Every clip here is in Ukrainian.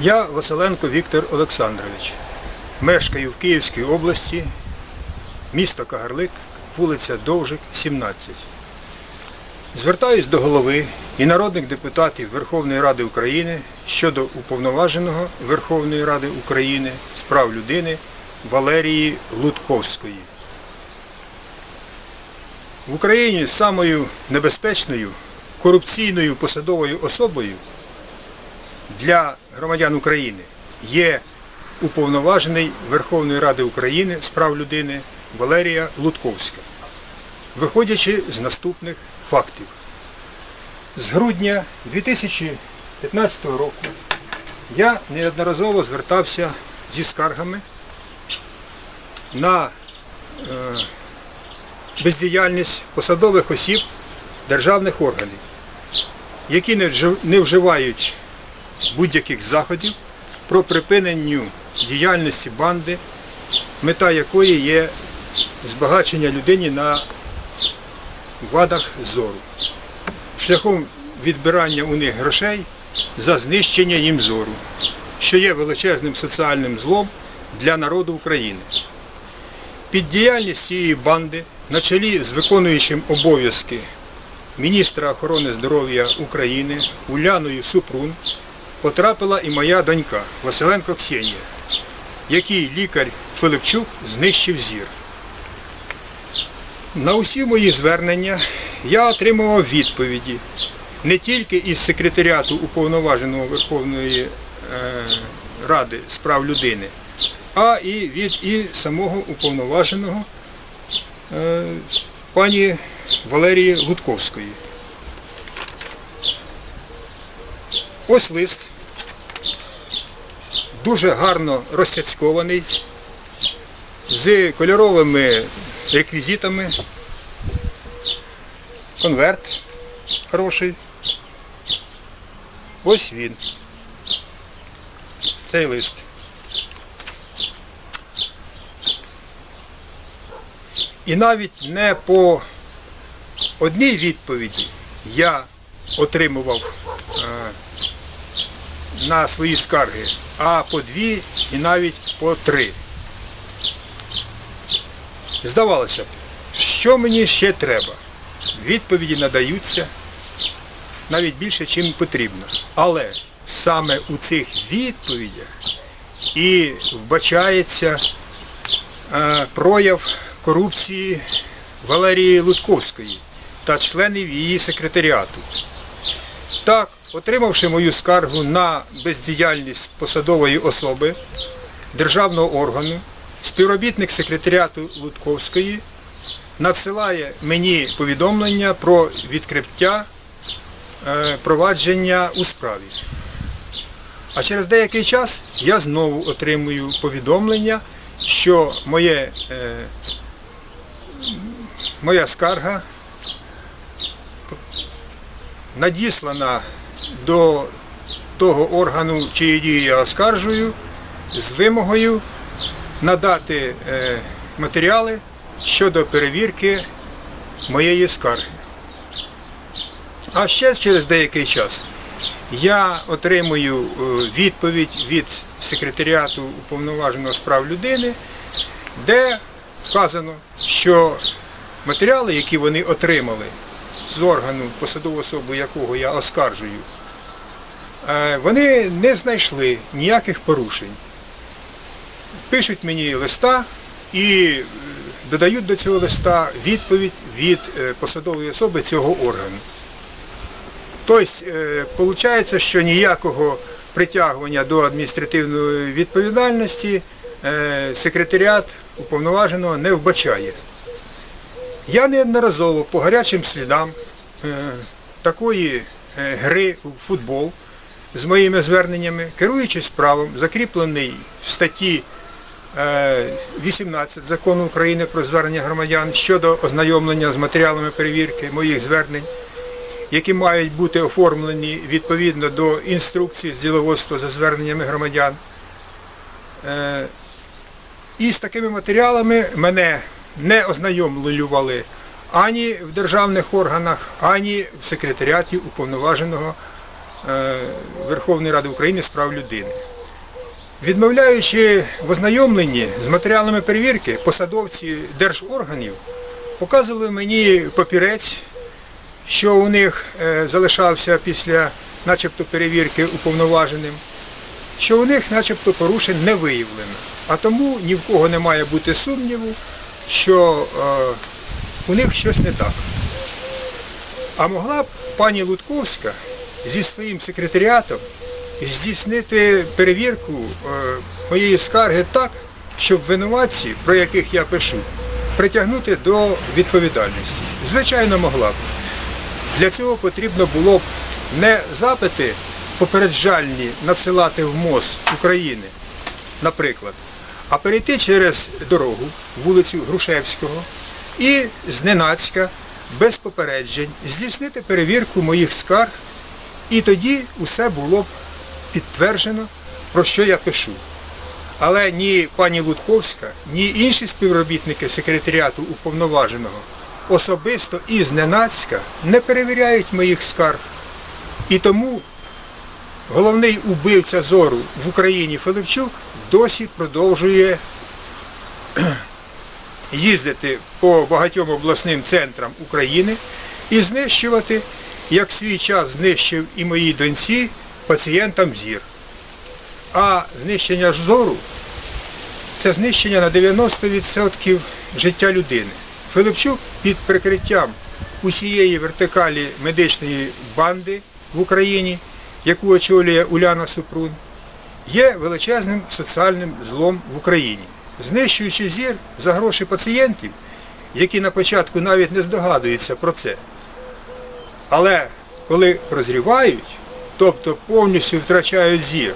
Я Василенко Віктор Олександрович. Мешкаю в Київській області, місто Кагарлик, вулиця Довжик, 17. Звертаюсь до голови і народних депутатів Верховної Ради України щодо уповноваженого Верховної Ради України з прав людини Валерії Лутковської. В Україні самою небезпечною корупційною посадовою особою для громадян України є уповноважений Верховної Ради України з прав людини Валерія Лутковська. Виходячи з наступних фактів. З грудня 2015 року я неодноразово звертався зі скаргами на е, бездіяльність посадових осіб державних органів, які не не вживають будь-яких заходів про припиненню діяльності банди, мета якої є збагачення людині на вадах зору, шляхом відбирання у них грошей за знищення їм зору, що є величезним соціальним злом для народу України. Під діяльність цієї банди на чолі з виконуючим обов'язки міністра охорони здоров'я України Уляною Супрун потрапила і моя донька Василенко Ксенія, який лікар Филипчук знищив зір. На усі мої звернення я отримував відповіді не тільки із секретаріату Уповноваженого Верховної е, Ради з прав людини, а і від і самого уповноваженого е, пані Валерії Лутковської. Ось лист, дуже гарно розцяцькований, з кольоровими реквізитами, конверт хороший. Ось він. Цей лист. І навіть не по одній відповіді я отримував е, на свої скарги, а по дві і навіть по три. Здавалося б, що мені ще треба? Відповіді надаються навіть більше, чим потрібно. Але саме у цих відповідях і вбачається е, прояв корупції Валерії Лутковської та членів її секретаріату. Так, отримавши мою скаргу на бездіяльність посадової особи державного органу, співробітник секретаріату Лутковської надсилає мені повідомлення про відкриття е, провадження у справі. А через деякий час я знову отримую повідомлення, що моє, е, моя скарга надіслана до того органу, чиї дії я оскаржую, з вимогою надати е, матеріали щодо перевірки моєї скарги. А ще через деякий час я отримую е, відповідь від секретаріату уповноваженого з прав людини, де вказано, що матеріали, які вони отримали з органу, посадову особу якого я оскаржую, е, вони не знайшли ніяких порушень. Пишуть мені листа і е, додають до цього листа відповідь від е, посадової особи цього органу. Тобто, виходить, що ніякого притягування до адміністративної відповідальності секретаріат уповноваженого не вбачає. Я неодноразово по гарячим слідам е, такої е, гри у футбол з моїми зверненнями, керуючись правом, закріплений в статті е, 18 закону України про звернення громадян щодо ознайомлення з матеріалами перевірки моїх звернень, які мають бути оформлені відповідно до інструкції з діловодства за зверненнями громадян. Е, І з такими матеріалами мене не ознайомлювали ані в державних органах, ані в секретаріаті уповноваженого е, Верховної Ради України з прав людини. Відмовляючи в ознайомленні з матеріалами перевірки, посадовці держорганів показували мені папірець, що у них е, залишався після начебто перевірки уповноваженим, що у них начебто порушень не виявлено. А тому ні в кого не має бути сумніву, що е, у них щось не так. А могла б пані Лутковська зі своїм секретаріатом здійснити перевірку е, моєї скарги так, щоб винуватці, про яких я пишу, притягнути до відповідальності. Звичайно, могла б. Для цього потрібно було б не запити попереджальні надсилати в МОЗ України, наприклад, а перейти через дорогу, вулицю Грушевського і зненацька, без попереджень, здійснити перевірку моїх скарг, і тоді усе було б підтверджено, про що я пишу. Але ні пані Лутковська, ні інші співробітники секретаріату уповноваженого особисто і зненацька не перевіряють моїх скарг. І тому головний убивця зору в Україні Филипчук досі продовжує їздити по багатьом обласним центрам України і знищувати, як свій час знищив і моїй доньці, пацієнтам зір. А знищення ж зору це знищення на 90% життя людини. Филипчук під прикриттям усієї вертикалі медичної банди в Україні, яку очолює Уляна Супрун, є величезним соціальним злом в Україні. Знищуючи зір за гроші пацієнтів, які на початку навіть не здогадуються про це. Але коли прозрівають, тобто повністю втрачають зір,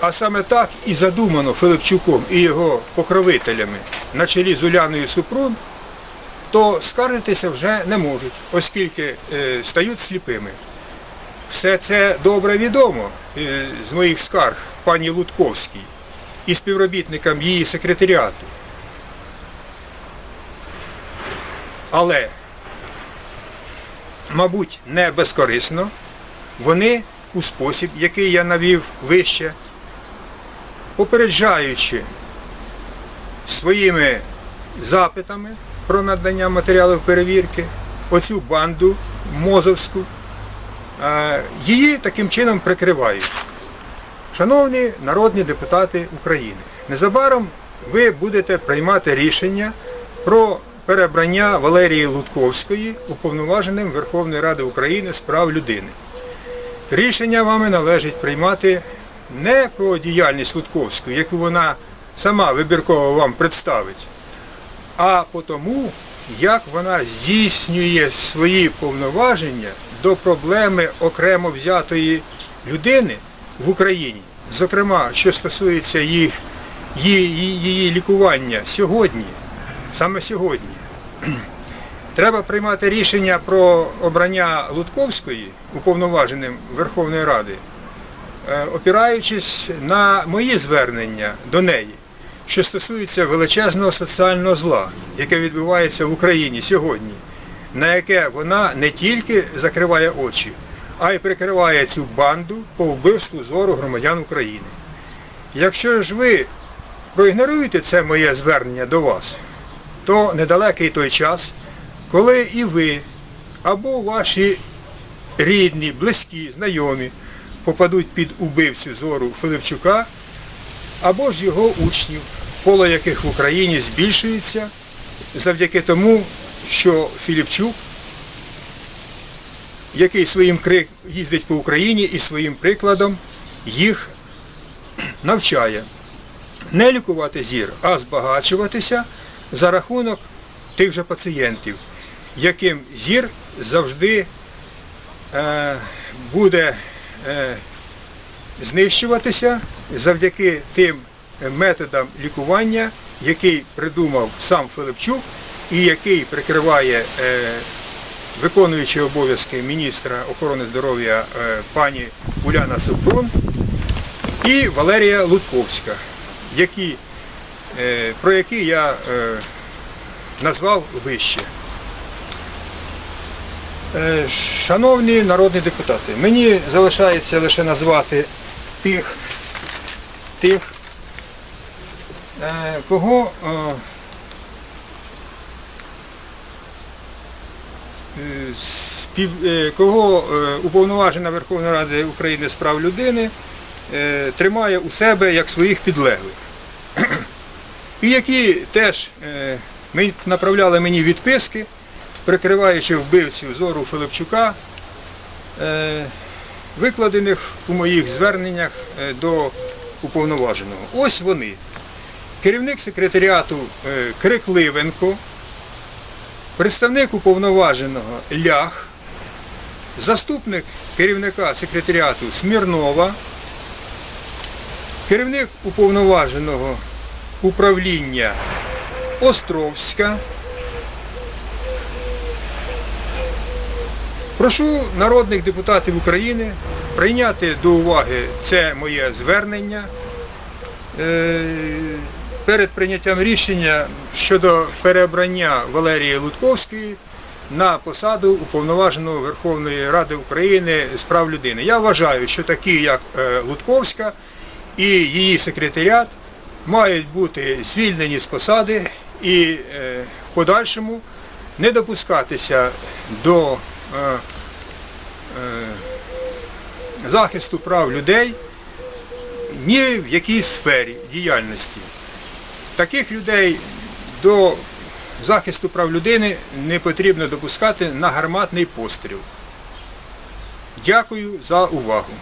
а саме так і задумано Филипчуком і його покровителями на чолі з Уляною Супрун, то скаржитися вже не можуть, оскільки е, стають сліпими. Все це добре відомо е, з моїх скарг пані Лутковській і співробітникам її секретаріату. Але, мабуть, не безкорисно, вони у спосіб, який я навів вище, попереджаючи своїми запитами про надання матеріалів перевірки, оцю банду мозовську, її таким чином прикривають. Шановні народні депутати України, незабаром ви будете приймати рішення про перебрання Валерії Лутковської уповноваженим Верховної Ради України з прав людини. Рішення вами належить приймати не про діяльність Лутковської, яку вона сама вибірково вам представить, а по тому, як вона здійснює свої повноваження до проблеми окремо взятої людини в Україні, зокрема, що стосується їх, її, її, лікування сьогодні, саме сьогодні. Треба приймати рішення про обрання Лутковської уповноваженим Верховної Ради, е, опираючись на мої звернення до неї, що стосується величезного соціального зла, яке відбувається в Україні сьогодні, на яке вона не тільки закриває очі, а й прикриває цю банду по вбивству зору громадян України. Якщо ж ви проігноруєте це моє звернення до вас, то недалекий той час, коли і ви або ваші рідні, близькі, знайомі попадуть під убивцю зору Филипчука, або ж його учнів, коло яких в Україні збільшується завдяки тому, що Філіпчук, який своїм крик їздить по Україні і своїм прикладом їх навчає не лікувати зір, а збагачуватися за рахунок тих же пацієнтів, яким зір завжди е, буде е, знищуватися завдяки тим методам лікування, який придумав сам Филипчук і який прикриває е, виконуючий обов'язки міністра охорони здоров'я е, пані Уляна Супрун і Валерія Лутковська, які, е, про які я назвав вище. Шановні народні депутати, мені залишається лише назвати тих, тих кого е, е, спів, е, кого е, уповноважена Верховна Рада України з прав людини е, тримає у себе як своїх підлеглих. І які теж е, направляли мені відписки, прикриваючи вбивцю зору Филипчука, е, викладених у моїх зверненнях е, до уповноваженого. Ось вони. Керівник секретаріату е, Крикливенко, представник уповноваженого Лях, заступник керівника секретаріату Смірнова, керівник уповноваженого управління Островська. Прошу народних депутатів України прийняти до уваги це моє звернення е, перед прийняттям рішення щодо переобрання Валерії Лутковської на посаду уповноваженого Верховної Ради України з прав людини. Я вважаю, що такі, як е, Лутковська і її секретаріат, мають бути звільнені з посади і е, в подальшому не допускатися до е, захисту прав людей ні в якій сфері діяльності. Таких людей до захисту прав людини не потрібно допускати на гарматний постріл. Дякую за увагу.